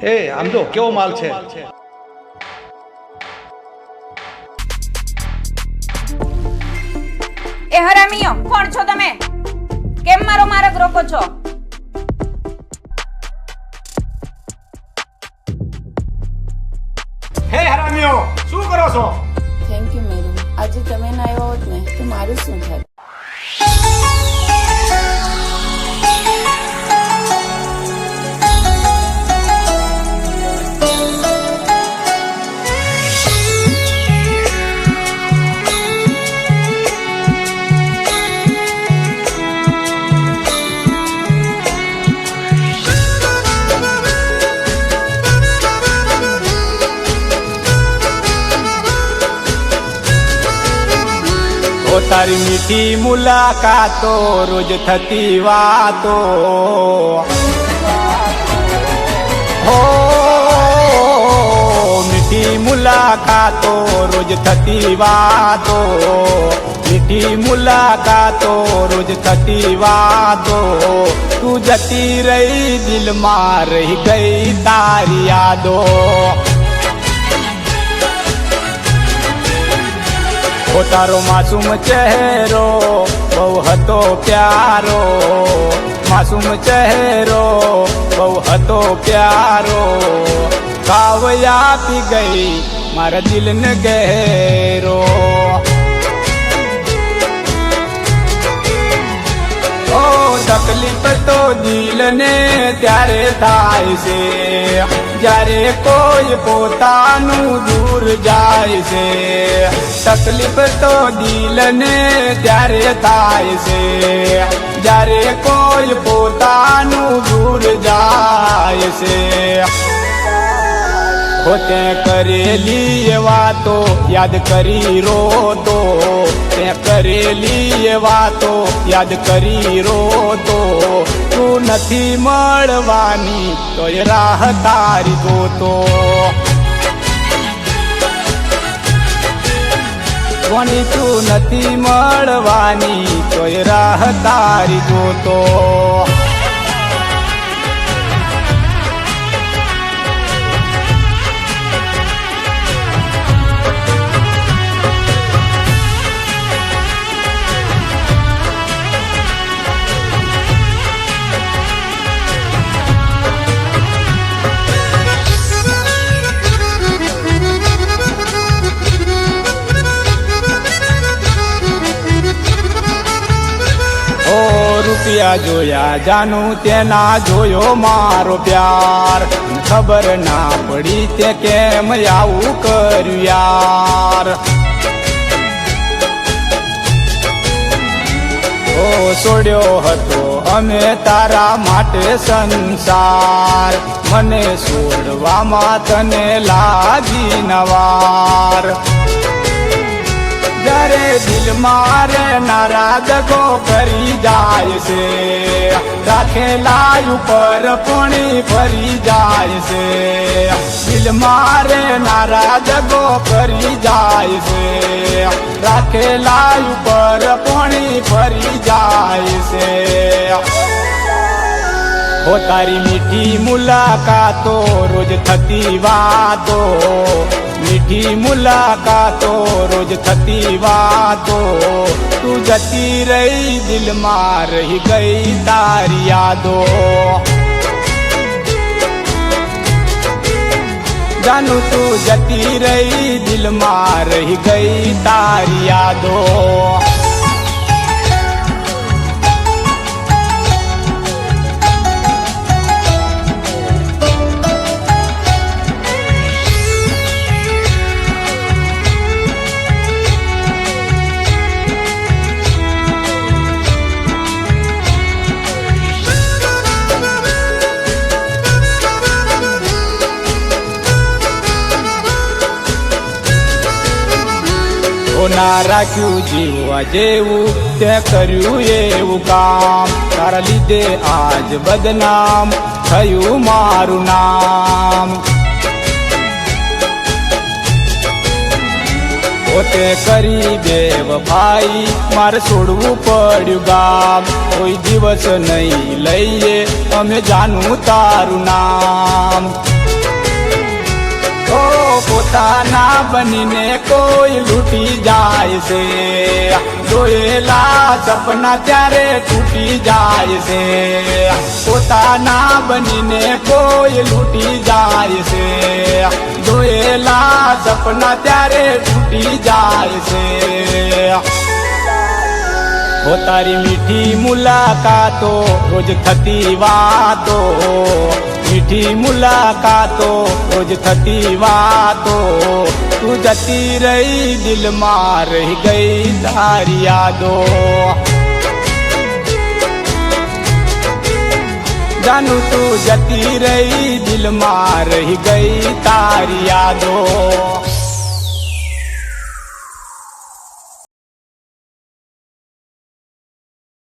એ આમ જો કેવો માલ છે? એ હરામીઓ કોણ છો તમે? કેમ મારો માર્ગ રોકો છો? હે હરામીઓ શું કરો છો? થેન્ક યુ મેરુ આજે તમે ના આવ્યા હોત ને તો મારું શું થાય? તારી મીઠી મુલાકાતો રોજ થતી વાતો. હો, મીઠી મુલાકાતો રોજ થતી વાતો. મીઠી મુલાકાતો રોજ થતી વાતો. તું જતી રહી દિલમાં રહી ગઈ તારી યાદો. ઓ તારો માસૂમ ચહેરો, બહુ હતો પ્યારો. માસૂમ ચહેરો, બહુ હતો પ્યારો. કાવ આપી ગઈ મારા દિલને ગહેરો દિલને ત્યારે થાય છે. જ્યારે કોઈ પોતાનું દૂર જાય છે. તકલીફ તો દિલને ત્યારે થાય છે. જ્યારે કોઈ પોતાનું દૂર જાય છે. પોતે કરેલી એ વાતો યાદ કરી રોતો. તે કરેલી એ વાતો યાદ કરી રોતો. નથી મળવાની, તો એ રાહ તારી જોતો કોની તું નથી મળવાની, તો એ રાહ તારી જોતો રૂપિયા જોયા, જાનું તેના જોયો મારો પ્યાર. ખબર ના પડી તે કેમ આવું કર્યું યાર. ઓ છોડ્યો હતો અમે તારા માટે સંસાર. મને છોડવામાં તને લાગી નવાર. જ્યારે દિલ મારે નારાજગો કરી જાય છે. રાખેલા ઉપર પાણી ફરી જાય છે. દિલ મારે નારાજગો કરી જાય છે. રાખેલા ઉપર પાણી ફરી જાય છે. હો તારી મીઠી મુલાકાતો રોજ થતી વાતો. મીઠી મુલાકાતો રોજ થતી વાતો તું જતી રહી દિલમાં રહી ગઈ તારી યાદો જાનું તું જતી રહી દિલમાં રહી ગઈ તારી યાદો ના રાખ્યું જીવવા જેવું, તે કર્યું એવું કામ. તારા લીધે આજ બદનામ થયું મારું નામ. પોતે કરી દેવ વફાઈ મારે છોડવું પડ્યું ગામ. કોઈ દિવસ નહીં લઈએ, અમે જાણું તારું નામ. પોતાના બનીને કોઈ લૂટી જાય છે. જોયેલા સપના ત્યારે તૂટી જાય છે. પોતાના બનીને કોઈ લૂટી જાય છે. જોયેલા સપના ત્યારે તૂટી જાય છે. હો તારી મીઠી મુલાકાતો, રોજ થતી વાતો. મીઠી મુલાકાતો, રોજ થતી વાતો. તું જતી રહી, દિલમાં રહી ગઈ તારી યાદો. જાનું તું જતી રહી, દિલમાં રહી ગઈ તારી યાદો.